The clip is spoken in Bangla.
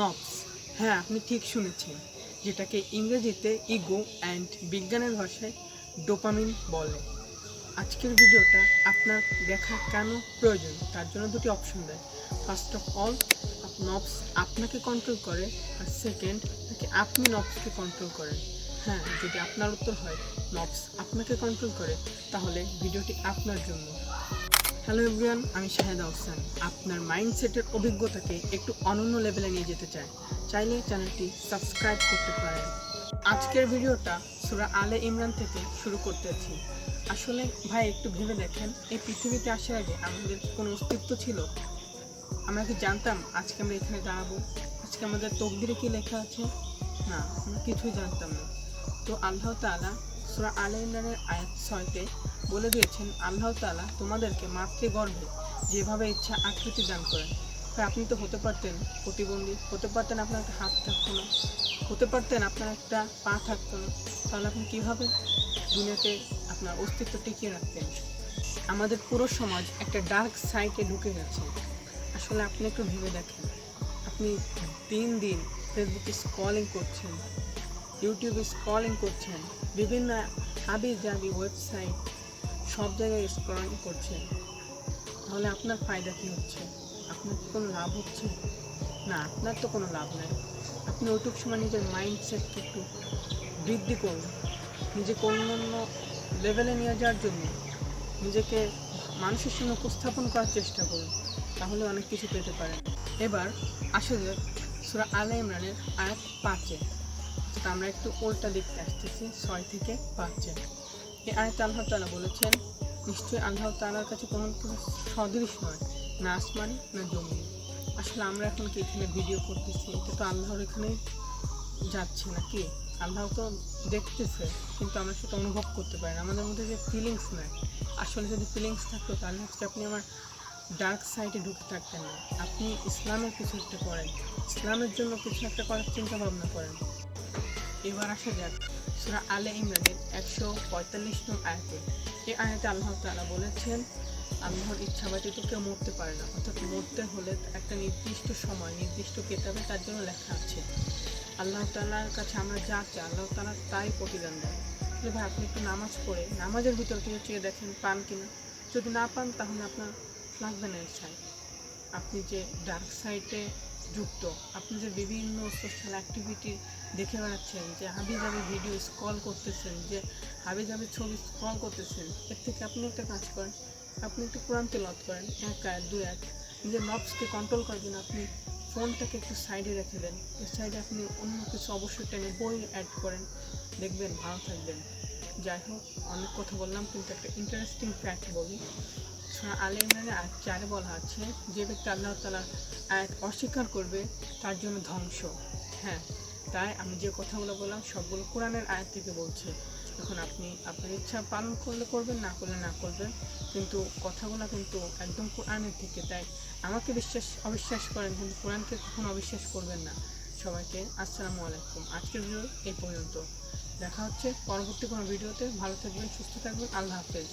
নবস হ্যাঁ আপনি ঠিক শুনেছেন, যেটাকে ইংরেজিতে ইগো অ্যান্ড বিজ্ঞানের ভাষায় ডোপামিন বলে। আজকের ভিডিওটা আপনার দেখা কেন প্রয়োজন? তার জন্য দুটি অপশন দেয়। ফার্স্ট অফ অল নবস আপনাকে কন্ট্রোল করে, আর সেকেন্ড নাকি আপনি নবসকে কন্ট্রোল করেন। হ্যাঁ যদি আপনার উত্তর হয় নবস আপনাকে কন্ট্রোল করে, তাহলে ভিডিওটি আপনার জন্য। হ্যালো এভরিওয়ান আমি শাহেদ আহসান। আপনার মাইন্ডসেটের অভিজ্ঞতাকে একটু অনন্য লেভেলে নিয়ে যেতে চাই। চাইলে চ্যানেলটি সাবস্ক্রাইব করতে পারেন। আজকের ভিডিওটা সুরা আলে ইমরান থেকে শুরু করতেছি আসলে ভাই, একটু ভেবে দেখেন, এই পৃথিবীতে আসার আগে আমাদের কোনো অস্তিত্ব ছিল? আমরা কি জানতাম আজকে আমরা এখানে দাঁড়াবো? আজকে আমাদের তকদিরে কি লেখা আছে? না, আমরা কিছুই জানতাম না। তো আল্লাহ তাআলা সুরা আলে ইমরানের আয়াত ছয়তে বলে দিয়েছেন, আল্লাহ তাআলা তোমাদেরকে মাতৃগর্ভে যেভাবে ইচ্ছা আকৃতি দান করেন। তাই আপনি তো হতে পারতেন প্রতিবন্ধী, হতে পারতেন আপনার একটা হাত থাকতো না, হতে পারতেন আপনার একটা পা থাকতো না। তাহলে আপনি কীভাবে দুনিয়াতে আপনার অস্তিত্ব টিকিয়ে রাখতেন? আমাদের পুরো সমাজ একটা ডার্ক সাইটে ঢুকে গেছে। আসলে আপনি একটু ভেবে দেখেন, আপনি দিন দিন ফেসবুকে স্ক্রলিং করছেন ইউটিউবে স্কলিং করছেন, বিভিন্ন হাবি জাবি ওয়েবসাইট সব জায়গায় স্ক্রলিং করছেন তাহলে আপনার ফায়দা কী হচ্ছে? আপনার কি কোনো লাভ হচ্ছে? না, আপনার তো কোনো লাভ নেই। আপনি ওইটুক সময় নিজের মাইন্ডসেটকে একটু বৃদ্ধি করুন। নিজেকে অন্যান্য লেভেলে নিয়ে যাওয়ার জন্য নিজেকে মানুষের সঙ্গে উপস্থাপন করার চেষ্টা করুন। তাহলে অনেক কিছু পেতে পারেন। এবার আসা যাক সুরা আলে ইমরানের আয়াত পাঁচে। আমরা একটু উল্টা দেখতে আসতেছি, ছয় থেকে পাঁচে। আয়াত আল্লাহ তালা বলেছেন, নিশ্চয়ই আল্লাহ তালার কাছে কোনো কিছু সদৃশ নয়, না আসমানি, না জমি আসলে আমরা এখন কি এখানে ভিডিও করতেছি? এটা তো আল্লাহর এখানে যাচ্ছে নাকি? আল্লাহ তো দেখতেছে, কিন্তু আমরা সেটা অনুভব করতে পারি না। আমাদের মধ্যে যে ফিলিংস নাই। আসলে যদি ফিলিংস থাকতো, তাহলে হচ্ছে আপনি আমার ডার্ক সাইডে ঢুকে থাকতেন না। আপনি ইসলামের কিছু একটা করেন। ইসলামের জন্য কিছু একটা করার চিন্তা ভাবনা করেন। এবার আসা যাক। সুরা আলে ইমরানের একশো পঁয়তাল্লিশ নং আয়াতে। এই আয়াতে আল্লাহ তালা বলেছেন, আল্লাহর ইচ্ছা ব্যতীত কেউ মরতে পারে না, অর্থাৎ মরতে হলে একটা নির্দিষ্ট সময়, নির্দিষ্ট কেতাবে তার জন্য লেখা আছে। আল্লাহ তাআলার কাছে আমরা যা চাই, আল্লাহ তালা তাই প্রতিদান দেয় ভাই, আপনি একটু নামাজ পড়ে, নামাজের ভিতর থেকে চেয়ে দেখেন, পান কিনা? যদি না পান, তাহলে আপনার লাগবে না সাইড আপনি যে ডার্ক সাইডে যুক্ত। আপনি যে বিভিন্ন সোশ্যাল অ্যাক্টিভিটি দেখে বেড়াচ্ছেন, যে হাবি জাবি ভিডিও স্ক্রল করতেছেন, যে হাবি জাবি ছবি স্ক্রল করতেছেন, এর থেকে আপনি একটা কাজ করেন, আপনি একটু কোরআন তেলত করেন, এক আয়াত, দুই আয়াত। নিজের নবসকে কন্ট্রোল করার জন্য আপনি ফোনটাকে একটু সাইডে রেখে দেন। এর সাইডে আপনি অন্য কিছু অবশ্যই টেনে বই অ্যাড করেন। দেখবেন, ভালো থাকবেন। যাই হোক অনেক কথা বললাম, কিন্তু একটা ইন্টারেস্টিং ফ্যাক্ট বলি। সুরা আলে ইমরানে আয়াত চারে বলা আছে, যে ব্যক্তি আল্লাহ তালা আয়াত অস্বীকার করবে, তার জন্য ধ্বংস হ্যাঁ তাই আমি যে কথাগুলো বললাম, সবগুলো কোরআনের আয়াত থেকে বলছে। এখন আপনি, আপনার ইচ্ছা পালন করলে করবেন, না করলে না করবেন, কিন্তু কথাগুলো কিন্তু একদম কোরআনের থেকে, তাই আমাকে বিশ্বাস, অবিশ্বাস করেন, কিন্তু কোরআনকে কখনো অবিশ্বাস করবেন না। সবাইকে আসসালামু আলাইকুম। আজকের ভিডিও এই পর্যন্ত। দেখা হচ্ছে পরবর্তী কোনো ভিডিওতে। ভালো থাকবেন সুস্থ থাকবেন। আল্লাহ হাফেজ।